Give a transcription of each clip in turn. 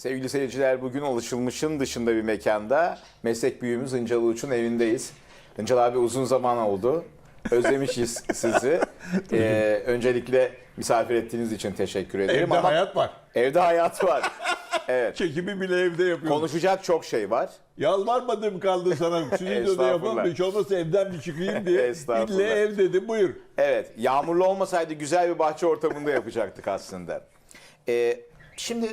Sevgili seyirciler bugün alışılmışın dışında bir mekanda meslek büyüğümüz Hıncal Uç'un evindeyiz. Hıncal abi uzun zaman oldu. Özlemişiz sizi. Ee, öncelikle misafir ettiğiniz için teşekkür ederim. Evde ama hayat var. evde hayat var. Evet. Çekimi bile evde yapıyorum. Konuşacak çok şey var. Yalvarmadım kaldı sana. Stüdyoda yapalım. Hiç olmazsa evden bir çıkayım diye. İlle ev dedim buyur. Evet, yağmurlu olmasaydı güzel bir bahçe ortamında yapacaktık aslında. Ee, şimdi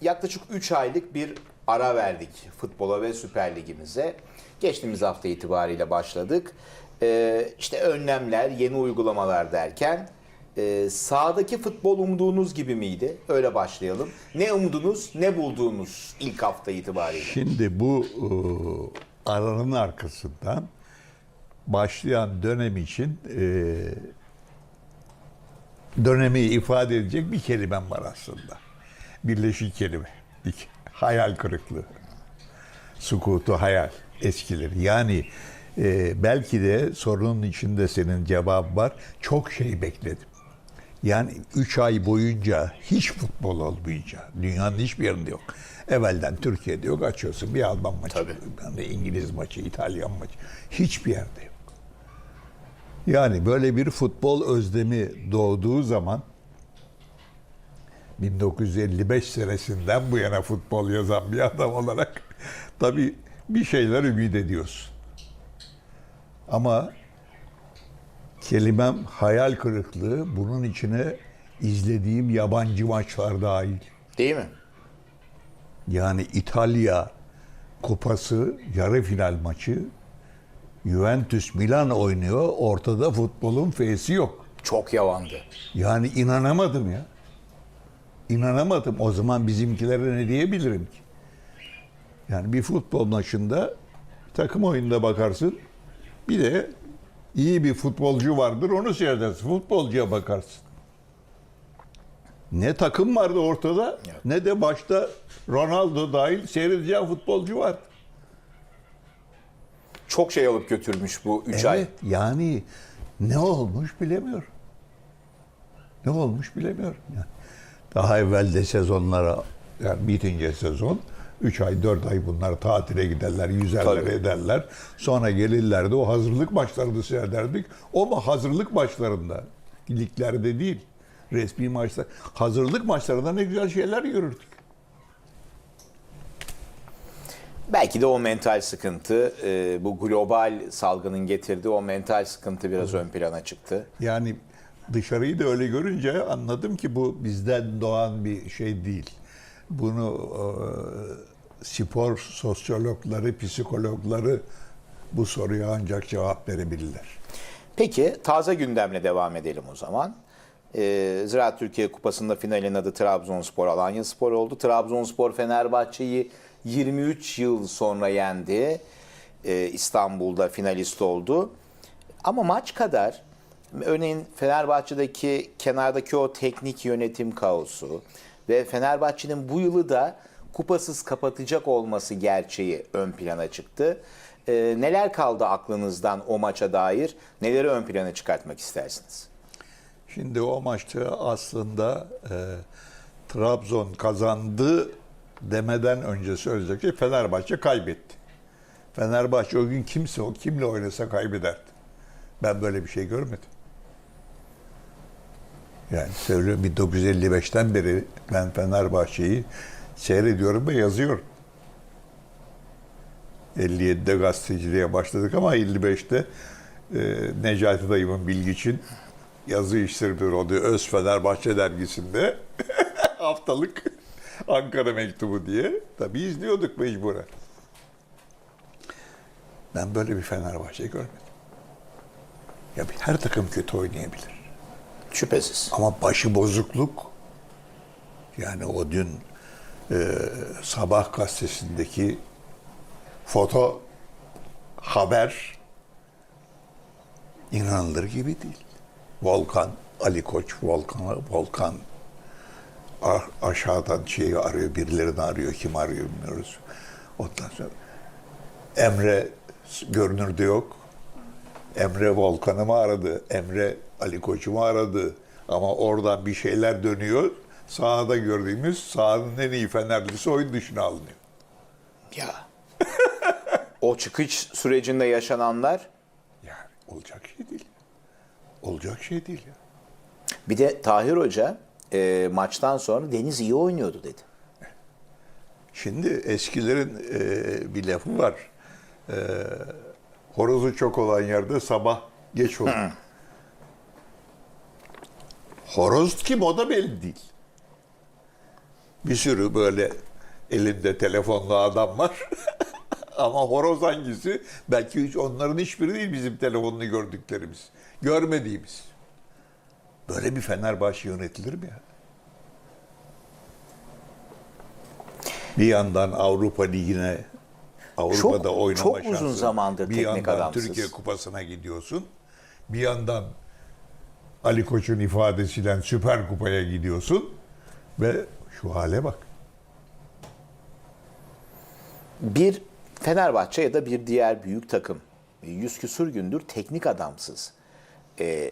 yaklaşık 3 aylık bir ara verdik futbola ve Süper Ligimize. Geçtiğimiz hafta itibariyle başladık. Ee, işte önlemler, yeni uygulamalar derken e, sahadaki futbol umduğunuz gibi miydi? Öyle başlayalım. Ne umdunuz, ne bulduğunuz ilk hafta itibariyle? Şimdi bu e, aranın arkasından başlayan dönem için e, dönemi ifade edecek bir kelimem var aslında. Birleşik kelime. İki. Hayal kırıklığı. Sukutu hayal eskileri. Yani e, belki de sorunun içinde senin cevabı var. Çok şey bekledim. Yani 3 ay boyunca hiç futbol olmayınca dünyanın hiçbir yerinde yok. Evvelden Türkiye'de yok açıyorsun bir Alman maçı, Tabii. İngiliz maçı, İtalyan maçı. Hiçbir yerde yok. Yani böyle bir futbol özlemi doğduğu zaman 1955 senesinden bu yana futbol yazan bir adam olarak tabii bir şeyler ümit ediyorsun. Ama kelimem hayal kırıklığı bunun içine izlediğim yabancı maçlar dahil. Değil mi? Yani İtalya kupası yarı final maçı Juventus Milan oynuyor. Ortada futbolun fesi yok. Çok yavandı. Yani inanamadım ya. İnanamadım. O zaman bizimkilere ne diyebilirim ki? Yani bir futbol maçında takım oyununda bakarsın. Bir de iyi bir futbolcu vardır onu seyredersin. Futbolcuya bakarsın. Ne takım vardı ortada ne de başta Ronaldo dahil seyredeceğin futbolcu var. Çok şey alıp götürmüş bu 3 ay. Evet, yani ne olmuş bilemiyorum. Ne olmuş bilemiyorum. Yani daha evvelde sezonlara yani bitince sezon 3 ay 4 ay bunlar tatile giderler, yüzerler Tabii. ederler. Sonra gelirlerdi o hazırlık maçlarını seyrederdik. O mu hazırlık maçlarında, liglerde değil, resmi maçlar. Hazırlık maçlarında ne güzel şeyler görürdük. Belki de o mental sıkıntı, e, bu global salgının getirdiği o mental sıkıntı biraz ön plana çıktı. Yani dışarıyı da öyle görünce anladım ki bu bizden doğan bir şey değil. Bunu e, spor sosyologları, psikologları bu soruya ancak cevap verebilirler. Peki taze gündemle devam edelim o zaman. E, Ziraat Türkiye Kupası'nda finalin adı Trabzonspor Alanya Spor oldu. Trabzonspor Fenerbahçe'yi 23 yıl sonra yendi. E, İstanbul'da finalist oldu. Ama maç kadar örneğin Fenerbahçe'deki kenardaki o teknik yönetim kaosu ve Fenerbahçe'nin bu yılı da kupasız kapatacak olması gerçeği ön plana çıktı. E, neler kaldı aklınızdan o maça dair? Neleri ön plana çıkartmak istersiniz? Şimdi o maçta aslında e, Trabzon kazandı demeden önce söyleyecek şey Fenerbahçe kaybetti. Fenerbahçe o gün kimse o kimle oynasa kaybederdi. Ben böyle bir şey görmedim. Yani söylüyorum 1955'ten beri ben Fenerbahçe'yi seyrediyorum ve yazıyorum. 57'de gazeteciliğe başladık ama 55'te e, Necati dayımın bilgi için yazı işleri bürodu Öz Fenerbahçe dergisinde haftalık Ankara mektubu diye. Tabii izliyorduk mecburen. Ben böyle bir Fenerbahçe görmedim. Ya bir- her takım kötü oynayabilir. Şüphesiz. Ama başı bozukluk yani o dün e, sabah gazetesindeki foto haber inanılır gibi değil. Volkan, Ali Koç, Volkan, Volkan aşağıdan şeyi arıyor, birilerini arıyor, kim arıyor bilmiyoruz. Ondan sonra Emre görünürde yok. Emre Volkan'ı mı aradı? Emre Ali Koç'u mu aradı? Ama oradan bir şeyler dönüyor. sahada gördüğümüz sahanın en iyi Fenerlisi oyun dışına alınıyor. Ya. o çıkış sürecinde yaşananlar Yani olacak şey değil. Olacak şey değil ya. bir de Tahir Hoca e, maçtan sonra Deniz iyi oynuyordu dedi. Şimdi eskilerin e, bir lafı var. E, horozu çok olan yerde sabah geç olur. Horoz kim o da belli değil. Bir sürü böyle elinde telefonlu adam var. Ama horoz hangisi? Belki hiç onların hiçbiri değil bizim telefonunu gördüklerimiz. Görmediğimiz. Böyle bir Fenerbahçe yönetilir mi ya? Bir yandan Avrupa Ligi'ne Avrupa'da Çok- oynama çok uzun şansı. zamandır bir teknik yandan adamsız. Türkiye Kupası'na gidiyorsun. Bir yandan Ali Koç'un ifadesiyle Süper Kupa'ya gidiyorsun ve şu hale bak. Bir Fenerbahçe ya da bir diğer büyük takım yüz küsur gündür teknik adamsız. E,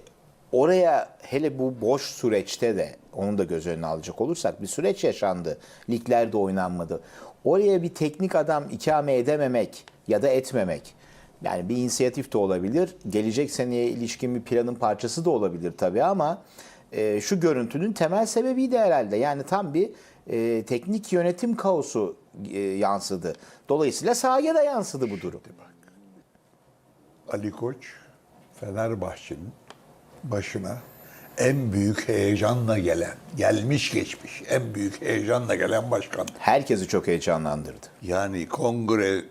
oraya hele bu boş süreçte de onu da göz önüne alacak olursak bir süreç yaşandı. Liglerde oynanmadı. Oraya bir teknik adam ikame edememek ya da etmemek. Yani bir inisiyatif de olabilir. Gelecek seneye ilişkin bir planın parçası da olabilir tabii ama e, şu görüntünün temel sebebiydi herhalde. Yani tam bir e, teknik yönetim kaosu e, yansıdı. Dolayısıyla sahaya da yansıdı bu durum. Ali Koç Fenerbahçe'nin başına en büyük heyecanla gelen, gelmiş geçmiş en büyük heyecanla gelen başkan. Herkesi çok heyecanlandırdı. Yani kongre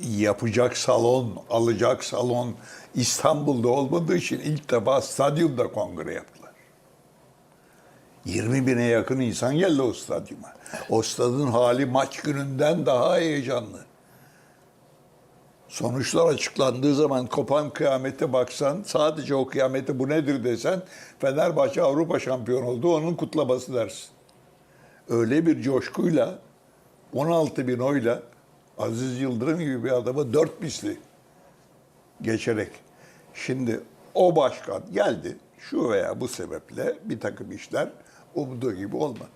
yapacak salon, alacak salon İstanbul'da olmadığı için ilk defa stadyumda kongre yaptılar. 20 bine yakın insan geldi o stadyuma. O stadın hali maç gününden daha heyecanlı. Sonuçlar açıklandığı zaman kopan kıyamete baksan, sadece o kıyamete bu nedir desen, Fenerbahçe Avrupa şampiyonu oldu, onun kutlaması dersin. Öyle bir coşkuyla, 16 bin oyla Aziz Yıldırım gibi bir adamı dört misli geçerek. Şimdi o başkan geldi, şu veya bu sebeple bir takım işler umduğu gibi olmadı.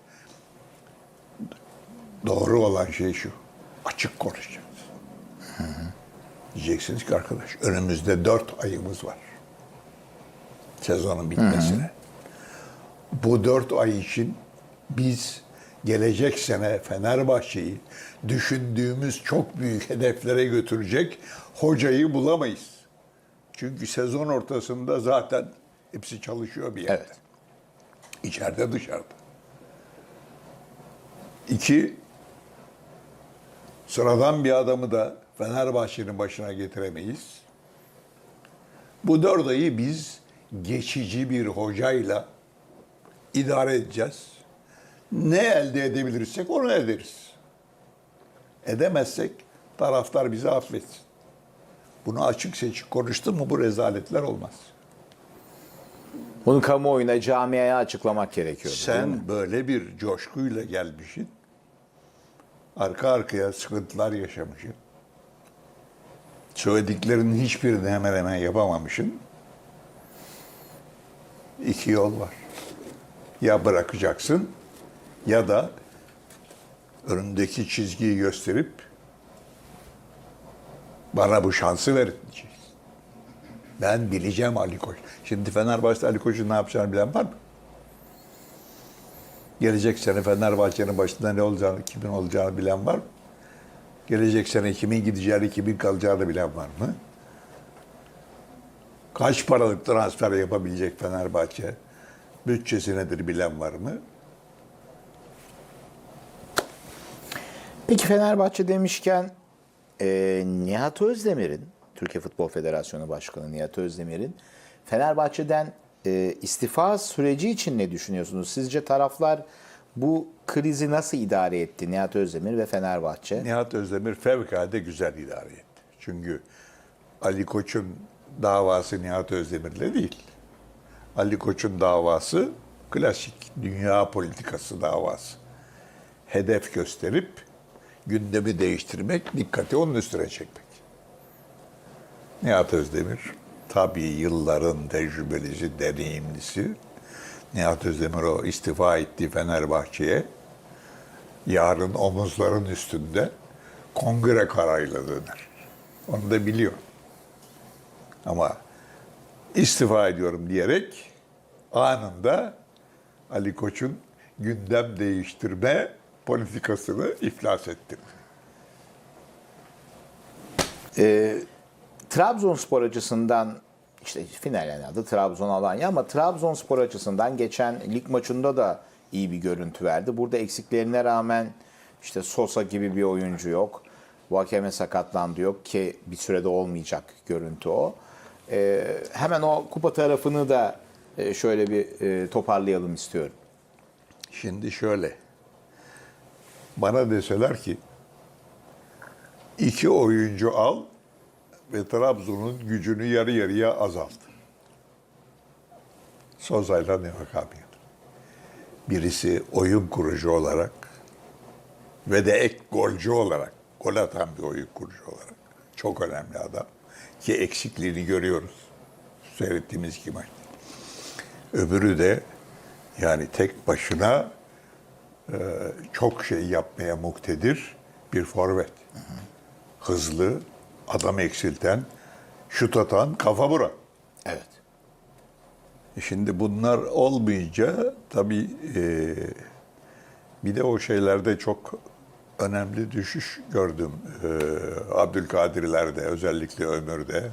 Doğru olan şey şu, açık konuşacağız. Diyeceksiniz ki arkadaş önümüzde dört ayımız var. Sezonun bitmesine. Bu dört ay için biz gelecek sene Fenerbahçe'yi düşündüğümüz çok büyük hedeflere götürecek hocayı bulamayız. Çünkü sezon ortasında zaten hepsi çalışıyor bir yerde. Evet. İçeride dışarıda. İki, sıradan bir adamı da Fenerbahçe'nin başına getiremeyiz. Bu dört ayı biz geçici bir hocayla idare edeceğiz. Ne elde edebilirsek onu ederiz. Edemezsek taraftar bizi affetsin. Bunu açık seçik konuştun mu bu rezaletler olmaz. Bunu kamuoyuna, camiaya açıklamak gerekiyor. Sen böyle bir coşkuyla gelmişsin. Arka arkaya sıkıntılar yaşamışsın. Söylediklerinin hiçbirini hemen hemen yapamamışsın. İki yol var. Ya bırakacaksın ya da önündeki çizgiyi gösterip bana bu şansı verin diyeceksin. Ben bileceğim Ali Koç. Şimdi Fenerbahçe'de Ali Koç'un ne yapacağını bilen var mı? Gelecek sene Fenerbahçe'nin başında ne olacağını, kimin olacağını bilen var mı? Gelecek sene kimin gideceğini, kimin kalacağını bilen var mı? Kaç paralık transfer yapabilecek Fenerbahçe? Bütçesi nedir bilen var mı? Peki Fenerbahçe demişken e, Nihat Özdemir'in, Türkiye Futbol Federasyonu Başkanı Nihat Özdemir'in Fenerbahçe'den e, istifa süreci için ne düşünüyorsunuz? Sizce taraflar bu krizi nasıl idare etti Nihat Özdemir ve Fenerbahçe? Nihat Özdemir fevkalade güzel idare etti. Çünkü Ali Koç'un davası Nihat Özdemir'le değil. Ali Koç'un davası klasik dünya politikası davası. Hedef gösterip gündemi değiştirmek, dikkati onun üstüne çekmek. Nihat Özdemir tabii yılların tecrübelisi, deneyimlisi. Nihat Özdemir o istifa etti Fenerbahçe'ye. Yarın omuzların üstünde kongre kararıyla döner. Onu da biliyor. Ama istifa ediyorum diyerek anında Ali Koç'un gündem değiştirme politikasını iflas ettirdi. Trabzonspor açısından işte final adı Trabzon Alanya ama Trabzonspor açısından geçen lig maçında da iyi bir görüntü verdi. Burada eksiklerine rağmen işte Sosa gibi bir oyuncu yok. Vakeme sakatlandı yok ki bir sürede olmayacak görüntü o. Ee, hemen o kupa tarafını da e, şöyle bir e, toparlayalım istiyorum. Şimdi şöyle. Bana deseler ki iki oyuncu al ve Trabzon'un gücünü yarı yarıya azalt. Soza'yla Nevakami'nin. Birisi oyun kurucu olarak ve de ek golcü olarak, gol atan bir oyun kurucu olarak. Çok önemli adam. Ki eksikliğini görüyoruz. Seyrettiğimiz iki. Öbürü de yani tek başına çok şey yapmaya muktedir bir forvet. Hızlı, adam eksilten, şut atan, kafa vuran. Evet. E Şimdi bunlar olmayınca tabii e, bir de o şeylerde çok önemli düşüş gördüm. E, Abdülkadirler'de, özellikle Ömür'de.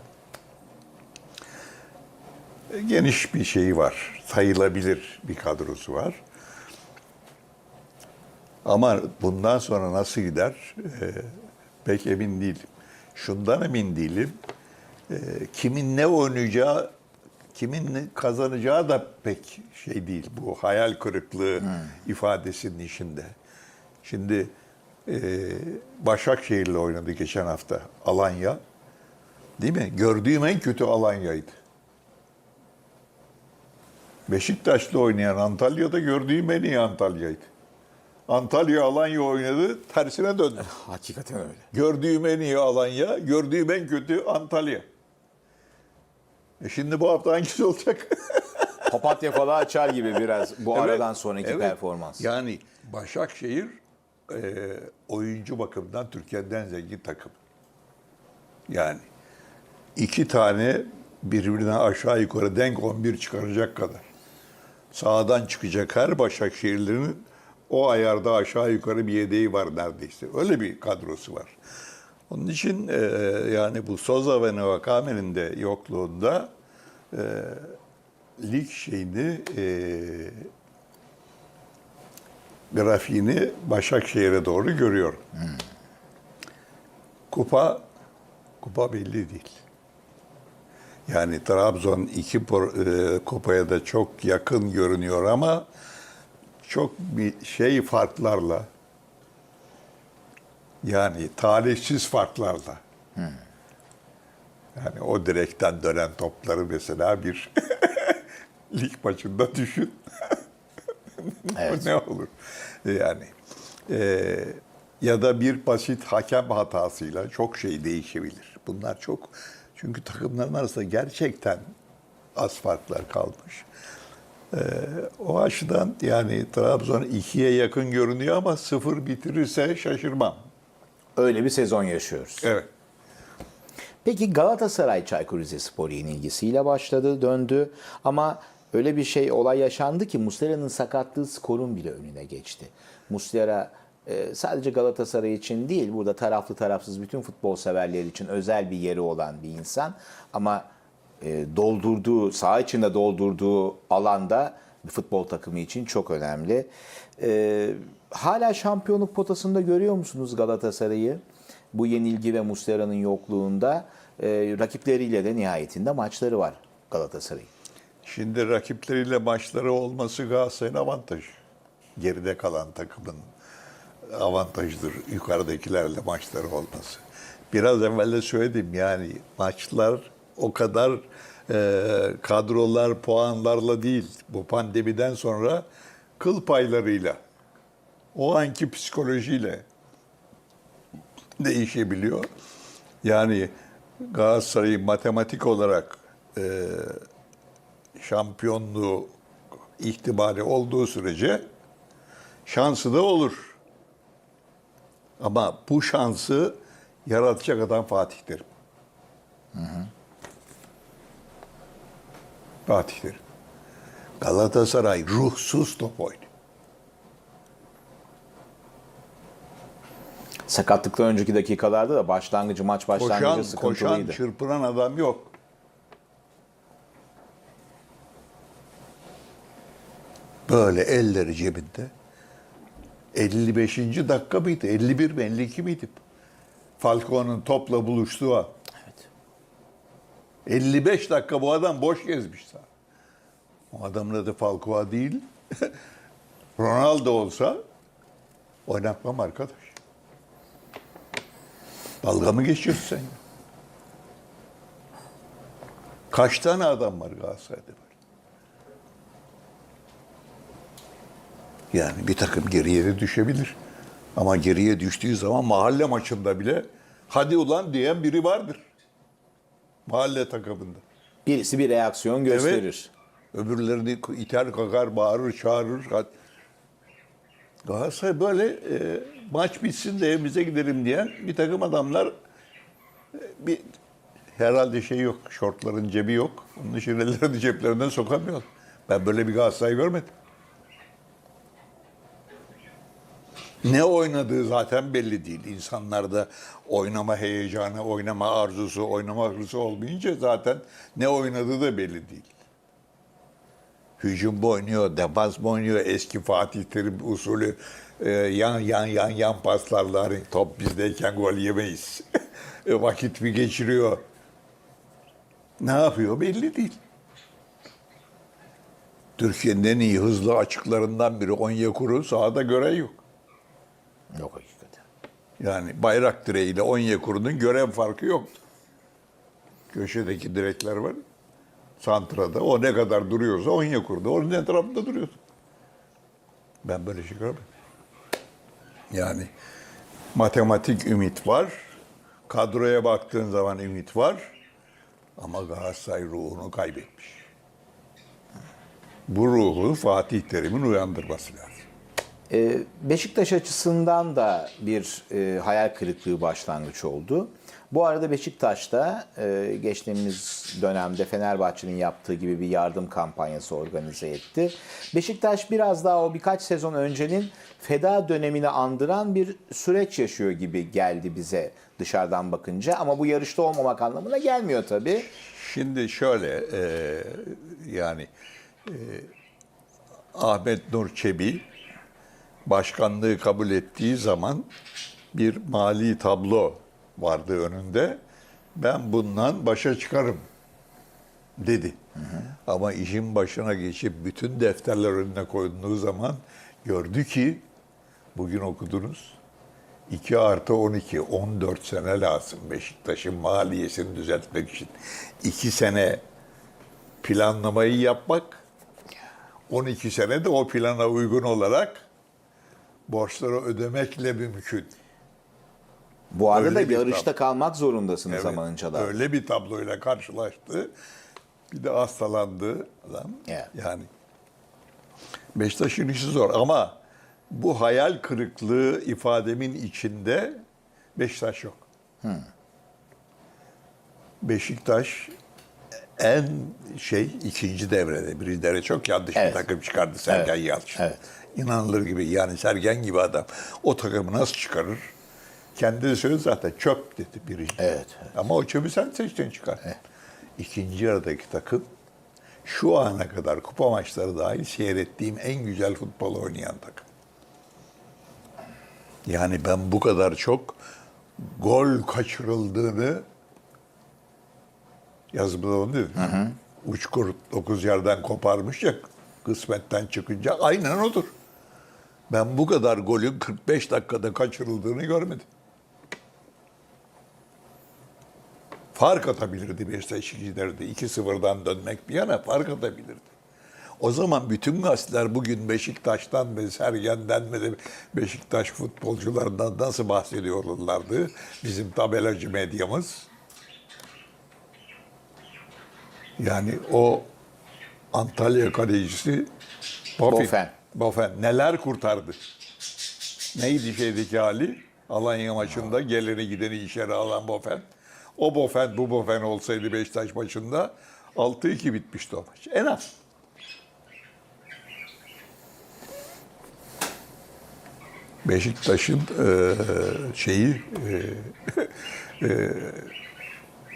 E, Geniş bir şeyi var, sayılabilir bir kadrosu var. Ama bundan sonra nasıl gider e, pek emin değilim. Şundan emin değilim. E, kimin ne oynayacağı, kimin kazanacağı da pek şey değil. Bu hayal kırıklığı ifadesinin içinde. Şimdi e, Başakşehir'le oynadı geçen hafta Alanya. Değil mi? Gördüğüm en kötü Alanya'ydı. Beşiktaş'la oynayan Antalya'da gördüğüm en iyi Antalya'ydı. Antalya Alanya oynadı, tersine döndü. Hakikaten öyle. Gördüğüm en iyi Alanya, gördüğüm en kötü Antalya. E şimdi bu hafta hangisi olacak? Papatya falan açar gibi biraz bu Evet, aradan sonraki evet. performans. Yani Başakşehir e, oyuncu bakımından Türkiye'nin en zengin takım. Yani iki tane birbirine aşağı yukarı denk 11 çıkaracak kadar. Sağdan çıkacak her Başakşehirli'nin o ayarda aşağı yukarı bir yedeği var neredeyse. Öyle bir kadrosu var. Onun için e, yani bu Soza ve Navakame'nin de yokluğunda e, lig şeyini e, grafiğini Başakşehir'e doğru görüyorum. Kupa kupa belli değil. Yani Trabzon iki por- e, kupaya da çok yakın görünüyor ama çok bir şey farklarla yani talihsiz farklarla. Yani o direkten dönen topları mesela bir lig maçında düşün. Evet. ne olur? Yani e, ya da bir basit hakem hatasıyla çok şey değişebilir. Bunlar çok çünkü takımların arasında gerçekten az farklar kalmış. E, o açıdan yani Trabzon ikiye yakın görünüyor ama sıfır bitirirse şaşırmam. Öyle bir sezon yaşıyoruz. Evet. Peki Galatasaray Çaykur Rizespor yenilgisiyle başladı, döndü ama öyle bir şey olay yaşandı ki Muslera'nın sakatlığı skorun bile önüne geçti. Muslera e, sadece Galatasaray için değil, burada taraflı tarafsız bütün futbol severler için özel bir yeri olan bir insan ama doldurduğu, saha içinde doldurduğu alanda bir futbol takımı için çok önemli. E, hala şampiyonluk potasında görüyor musunuz Galatasaray'ı? Bu yenilgi ve Muslera'nın yokluğunda e, rakipleriyle de nihayetinde maçları var Galatasaray'ın. Şimdi rakipleriyle maçları olması Galatasaray'ın avantajı. Geride kalan takımın avantajıdır yukarıdakilerle maçları olması. Biraz evvel de söyledim yani maçlar o kadar e, kadrolar puanlarla değil. Bu pandemiden sonra kıl paylarıyla o anki psikolojiyle değişebiliyor. Yani Galatasaray'ı matematik olarak e, şampiyonluğu ihtimali olduğu sürece şansı da olur. Ama bu şansı yaratacak adam Fatih Terim. Fatih Terim. Galatasaray ruhsuz top oynuyor. Sakatlıktan önceki dakikalarda da başlangıcı maç başlangıcı Koşan, koşan, sıkıntılıydı. çırpınan adam yok. Böyle elleri cebinde. 55. dakika mıydı? 51 mi? 52 miydi? Falcao'nun topla buluştuğu an. Evet. 55 dakika bu adam boş gezmiş sağ. O adamın adı Falcao değil. Ronaldo olsa oynatmam arkadaş. Dalga mı geçiyorsun sen? Kaç tane adam var Galatasaray'da böyle? Yani bir takım geriye de düşebilir. Ama geriye düştüğü zaman mahalle maçında bile hadi ulan diyen biri vardır. Mahalle takımında. Birisi bir reaksiyon gösterir. Öbürlerini iter kakar, bağırır, çağırır. Galatasaray böyle e, maç bitsin de evimize gidelim diyen bir takım adamlar e, bir herhalde şey yok, şortların cebi yok. Onun için ellerini ceplerinden sokamıyor. Ben böyle bir Galatasaray görmedim. Ne oynadığı zaten belli değil. İnsanlarda oynama heyecanı, oynama arzusu, oynama hırsı olmayınca zaten ne oynadığı da belli değil. Hücum oynuyor, defans oynuyor, eski Fatih Terim usulü e, yan yan yan yan paslarla hani top bizdeyken gol yemeyiz. E, Vakit mi geçiriyor? Ne yapıyor belli değil. Türkiye'nin en iyi hızlı açıklarından biri Onyekuru sahada gören yok. Yok hakikaten. Yani bayrak direğiyle Onyekuru'nun görev farkı yoktu. Köşedeki direkler var. Santra'da o ne kadar duruyorsa Onyekuru'da onun etrafında duruyordu. Ben böyle şey görmedim. Yani matematik ümit var. Kadroya baktığın zaman ümit var. Ama Galatasaray ruhunu kaybetmiş. Bu ruhu Fatih Terim'in uyandırması lazım. Ee, Beşiktaş açısından da bir e, hayal kırıklığı başlangıç oldu. Bu arada Beşiktaş'ta e, geçtiğimiz dönemde Fenerbahçe'nin yaptığı gibi bir yardım kampanyası organize etti. Beşiktaş biraz daha o birkaç sezon öncenin feda dönemini andıran bir süreç yaşıyor gibi geldi bize dışarıdan bakınca. Ama bu yarışta olmamak anlamına gelmiyor tabii. Şimdi şöyle e, yani e, Ahmet Nur Çebi başkanlığı kabul ettiği zaman bir mali tablo vardı önünde. Ben bundan başa çıkarım dedi. Ama işin başına geçip bütün defterler önüne koyduğu zaman gördü ki bugün okudunuz 2 artı 12, 14 sene lazım Beşiktaş'ın maliyesini düzeltmek için. 2 sene planlamayı yapmak, 12 sene de o plana uygun olarak borçları ödemekle mümkün. Bu arada Öyle da yarışta kalmak zorundasınız Evet, zamanınca da. Öyle bir tabloyla karşılaştı. Bir de hastalandı adam. Evet. Yani Beşiktaş'ın işi zor ama bu hayal kırıklığı ifademin içinde Beşiktaş yok. Beşiktaş en şey ikinci devrede. Birinci devre çok yanlış Evet. bir takım çıkardı Sergen Evet, Yalçın. evet. İnanılır gibi yani Sergen gibi adam o takımı nasıl çıkarır? Kendi de söyledi zaten çöp dedi birinci. Evet, Ama o çöpü sen seçtin çıkar. İkinci yarıdaki takım şu ana kadar kupa maçları dahil seyrettiğim en güzel futbol oynayan takım. Yani ben bu kadar çok gol kaçırıldığını yazımda onu dedim. Uçkur 9 yerden koparmış ya kısmetten çıkınca aynen odur. Ben bu kadar golün 45 dakikada kaçırıldığını görmedim. Fark atabilirdi Beşiktaş ikincilerde. 2-0'dan dönmek bir yana fark atabilirdi. O zaman bütün gazeteler bugün Beşiktaş'tan ve Sergen'den ve Beşiktaş futbolcularından nasıl bahsediyorlardı? Bizim tabelacı medyamız. Yani o Antalya kalecisi Bofen. Bofen. Bofen. Neler kurtardı. Neydi şeydeki hali? Alanya maçında geleni gideni içeri alan Bofen. O Bofen bu Bofen olsaydı Beşiktaş maçında 6-2 bitmişti o maç. En az. Beşiktaş'ın eee, şeyi eee, eee,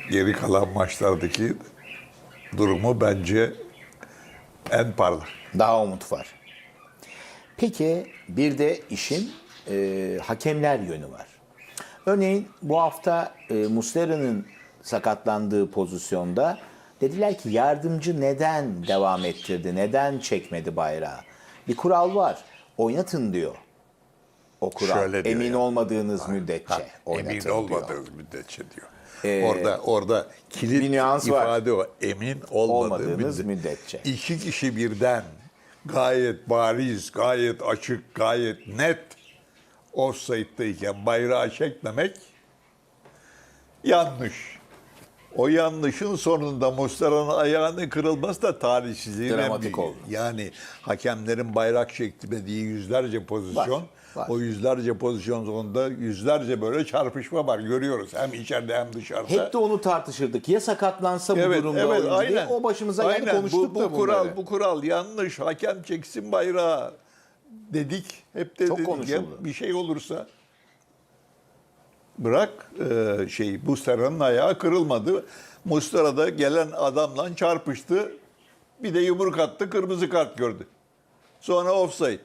geri kalan maçlardaki durumu bence en parlak. Daha umut var. Peki bir de işin e, hakemler yönü var. Örneğin bu hafta e, Muslera'nın sakatlandığı pozisyonda dediler ki yardımcı neden devam ettirdi, neden çekmedi bayrağı? Bir kural var. Oynatın diyor. O kural. Şöyle diyor Emin ya. olmadığınız müddetçe Ha, oynatın emin diyor. olmadığınız müddetçe diyor. Ee, orada orada kilit bir nüans var. ifade o. Emin olmadığı Olmadığınız müddet- müddetçe. İki kişi birden gayet bariz, gayet açık, gayet net offside'dayken bayrağı çekmemek yanlış. O yanlışın sonunda Muslera'nın ayağının kırılması da talihsizliğin en Dramatik oldu. Yani hakemlerin bayrak çekmediği yüzlerce pozisyon, Var, var. o yüzlerce pozisyon sonunda yüzlerce böyle çarpışma var görüyoruz. Hem içeride hem dışarıda. Hep de onu tartışırdık. Ya sakatlansa bu durumda oyuncu diye. O başımıza geldi Aynen. konuştuk bu, bu da kural bunları. bu kural yanlış. Hakem çeksin bayrağı dedik. Hep de Çok dedik ya, bir şey olursa bırak e, şey Muslera'nın ayağı kırılmadı. Mustera da gelen adamla çarpıştı. Bir de yumruk attı, kırmızı kart gördü. Sonra offside.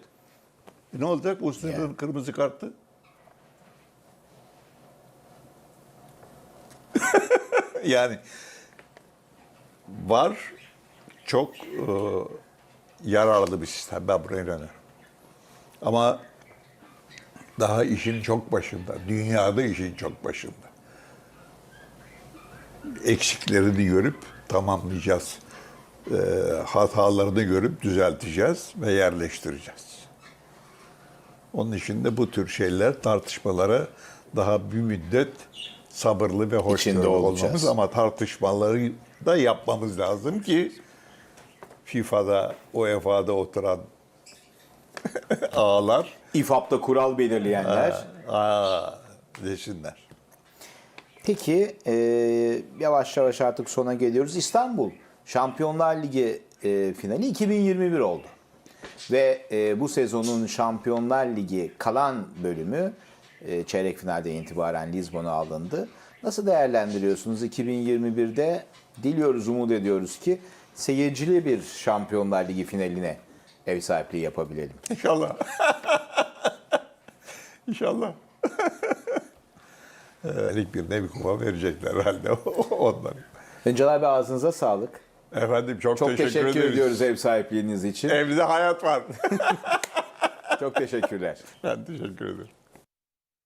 E ne olacak Muslera'nın Yani. kırmızı kartı? yani var çok e, yararlı bir sistem. Ben buraya inanıyorum. Ama daha işin çok başında. Dünyada işin çok başında. Eksiklerini görüp tamamlayacağız. E, hatalarını görüp düzelteceğiz ve yerleştireceğiz. Onun için de bu tür şeyler tartışmalara daha bir müddet sabırlı ve hoşgörülü olmamız ama tartışmaları da yapmamız lazım ki FIFA'da, UEFA'da oturan ağalar İFAP'ta kural belirleyenler. aa, desinler. Peki e, yavaş yavaş artık sona geliyoruz. İstanbul Şampiyonlar Ligi e, finali 2021 oldu. Ve e, bu sezonun Şampiyonlar Ligi kalan bölümü e, çeyrek finalde itibaren Lizbon'a alındı. Nasıl değerlendiriyorsunuz 2021'de? Diliyoruz, umut ediyoruz ki seyircili bir Şampiyonlar Ligi finaline ev sahipliği yapabilelim. İnşallah. İnşallah. Lig birine bir kupa verecekler herhalde onları. Önce abi ağzınıza sağlık. Efendim çok, Çok teşekkür, teşekkür, ederiz. ediyoruz ev sahipliğiniz için. Evde hayat var. Çok teşekkürler. ben teşekkür ederim.